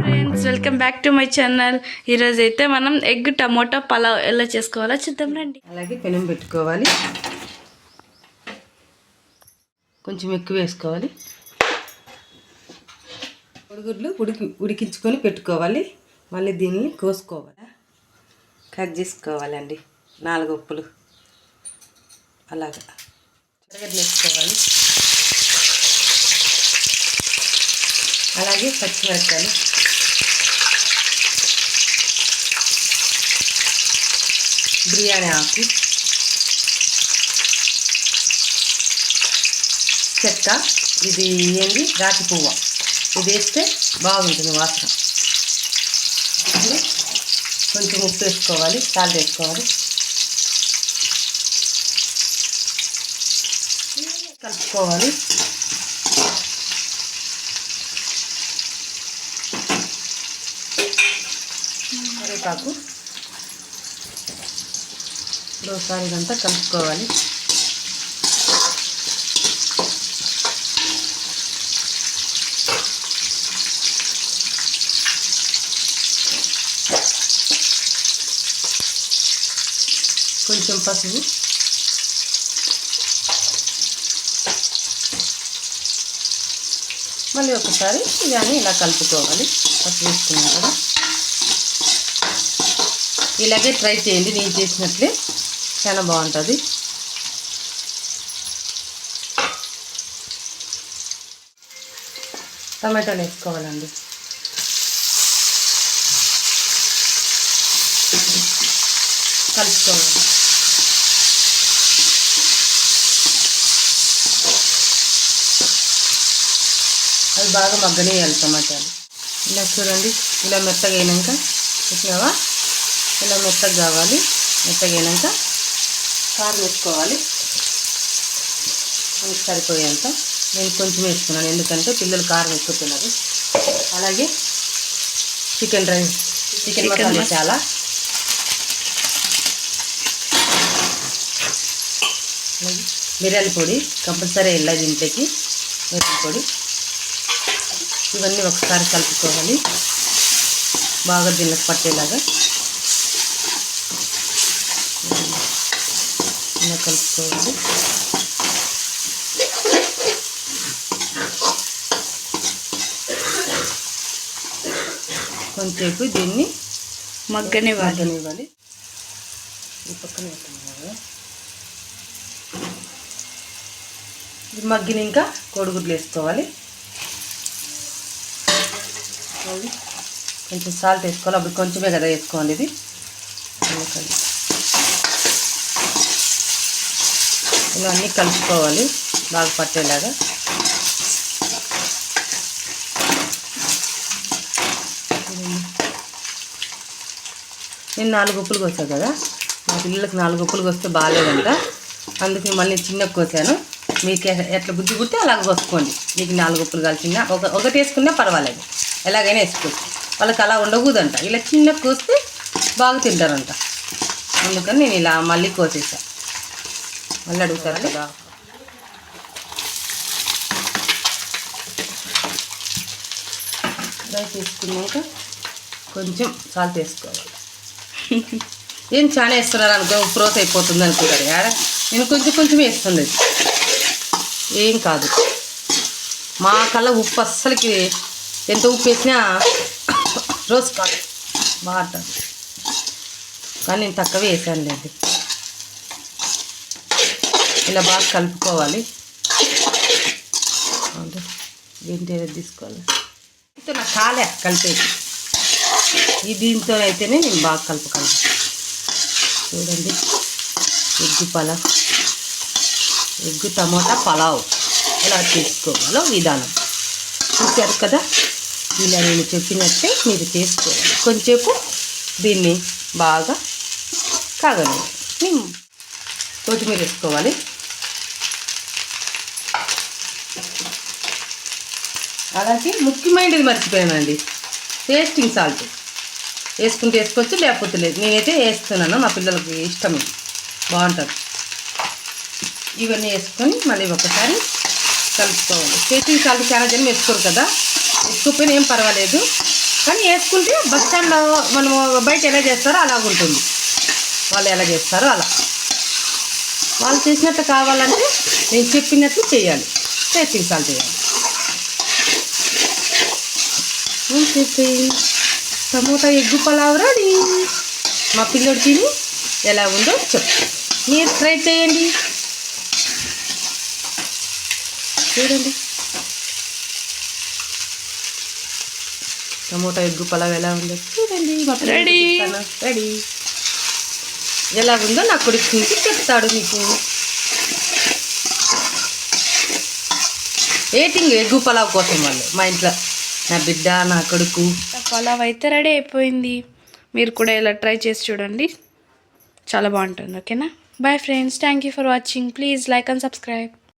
Friends welcome back to my channel ఈరోజు అయితే మనం ఎగ్ టమోటా పలావ్ ఎలా చేసుకోవాలో చూద్దాం రండి. అలాగే పెనం పెట్టుకోవాలి. కొంచెం ఎక్కువ వేసుకోవాలి. పొడిగుడ్లు ఉడికి ఉడికించుకొని పెట్టుకోవాలి. మళ్ళీ దీన్ని కోసుకోవాలి. కట్ చేసుకోవాలండి. నాలుగు ఉప్పులు. అలాగా. వేసుకోవాలి. అలాగే పచ్చిమిరపకాయలు. బిర్యానీ ఆకు. చెక్క. ఇది ఏంది? రాతి పువ్వు. ఇది వేస్తే బాగుంటుంది వాసన. కొంచెం ఉప్పు వేసుకోవాలి సాల్ట్ వేసుకోవాలి. కలుపుకోవాలి. కరివేపాకు. ఇప్పుడు ఒకసారి ఇదంతా కలుపుకోవాలి. కొంచెం పసుపు. మళ్ళీ ఒకసారి ఇవన్నీ ఇలా కలుపుకోవాలి. పసుపు వేసుకున్నాం కదా. ఇలాగే ట్రై చేయండి. నేను చేసినట్లే చాలా బాగుంటుంది. టమాటాలు వేసుకోవాలండి. కలుపుకోవాలి. అవి బాగా మగ్గనేయాలి టమాటాలు. ఇలా చూడండి ఇలా మెత్తగా అయినాక చూసినావా? ఇలా మెత్తగా కావాలి. మెత్తగా అయినాక కారం వేసుకోవాలి. మనకి సరిపోయేంత. నేను కొంచెం వేసుకున్నాను. ఎందుకంటే పిల్లలు కారం ఎక్కువ తినరు. అలాగే చికెన్ రైస్. చికెన్ మసాలా చాలా. మిరియాల పొడి కంపల్సరీ వెళ్ళాలి దీంట్లోకి మిరియాల పొడి. ఇవన్నీ ఒకసారి కలుపుకోవాలి. బాగా దీనికి పట్టేలాగా. ఇలా కలుపుకోవాలి. కొంచెంసేపు దీన్ని మగ్గనివ్వాలి. మగ్గనివ్వాలి. ఈ పక్కన ఇది మగ్గిన ఇంకా కోడిగుడ్లు వేసుకోవాలి. కొంచెం సాల్ట్ వేసుకోవాలి. అప్పుడు కొంచెమే కదా వేసుకోవాలి ఇది అందుకని ఇలా అన్నీ కలుపుకోవాలి. బాగా పట్టేలాగా. నేను నాలుగు ఉప్పులు కోసాను కదా? మా పిల్లలకు నాలుగు ఉప్పులు కోస్తే బాగాలేదంట. అందుకే మళ్ళీ చిన్న కోసాను. మీకు ఎట్లా బుద్ధి కుడితే అలాగ కోసుకోండి. మీకు నాలుగు ఉప్పులు కలిసిన ఒక ఒకటి వేసుకున్నా పర్వాలేదు. ఎలాగైనా వేసుకోవచ్చు వాళ్ళకి అలా ఉండకూడదంట. ఇలా చిన్న కోస్తే బాగా తింటారంట. అందుకని నేను ఇలా మళ్ళీ కోసేసా. మళ్ళీ అడుగుతారు కదా? ఫ్రై చేసుకున్నాక కొంచెం సాల్ట్ వేసుకోవాలి. ఏం చాలా వేస్తున్నారు అనుకో ప్రోస్ అయిపోతుంది అనుకుంటారు. ఆడ నేను కొంచెం కొంచెం వేస్తుంది. ఏం కాదు. మా కల్లా ఉప్పు అస్సలకి ఎంత ఉప్పు వేసినా రోజ్ కాదు. బాగుంటుంది కానీ నేను తక్కువ వేసాను లేదు ఇలా బాగా కలుపుకోవాలి. దీంతో తీసుకోవాలి. దీంతో నాకు కాలే కలిపేది. ఈ దీంతో అయితేనే నేను బాగా కలుపుకోవాలి. చూడండి. Egg pulao. Egg tomato pulao. ఎలా చేసుకోవాలో విధానం. చూశారు కదా? ఇలా నేను చెప్పినట్టే మీరు చేసుకోవాలి. కొంచెంసేపు దీన్ని బాగా కాగలి కొత్తిమీర వేసుకోవాలి. అలాగే ముఖ్యమైనది మర్చిపోయానండి. టేస్టింగ్ సాల్ట్ వేసుకుంటే వేసుకోవచ్చు లేకపోతే లేదు. నేనైతే వేస్తున్నాను మా పిల్లలకి ఇష్టం. బాగుంటుంది. ఇవన్నీ వేసుకొని మళ్ళీ ఒకసారి కలుపుకోవాలి. టేస్టింగ్ సాల్ట్ చాలా జనం వేసుకోరు కదా. వేసుకోకపోయినా ఏం పర్వాలేదు. కానీ వేసుకుంటే బస్ స్టాండ్లో మనం బయట ఎలా చేస్తారో అలా ఉంటుంది. వాళ్ళు ఎలా చేస్తారో అలా. వాళ్ళు చేసినట్టు కావాలంటే నేను చెప్పినట్లు చేయాలి. టేస్టింగ్ సాల్ట్ చేయాలి. Tomato egg pulao ready. మా పిల్లోడు తిని ఎలా ఉందో చెప్పు. మీరు ట్రై చేయండి. చూడండి. టమోటా ఎగ్గు పలావ్ ఎలా ఉందో చూడండి. ఇస్తాను. రెడీ. ఎలా ఉందో నా కొడుకు చూసి చెప్తాడు మీకు. రేటింగ్ ఎగ్గు పలావ్ కోసం వాళ్ళు మా ఇంట్లో? నా బిడ్డ నా కొడుకు. పలావ్ అయితే రెడీ అయిపోయింది. మీరు కూడా ఇలా ట్రై చేసి చూడండి. చాలా బాగుంటుంది ఓకేనా? Bye friends thank you for watching please like and subscribe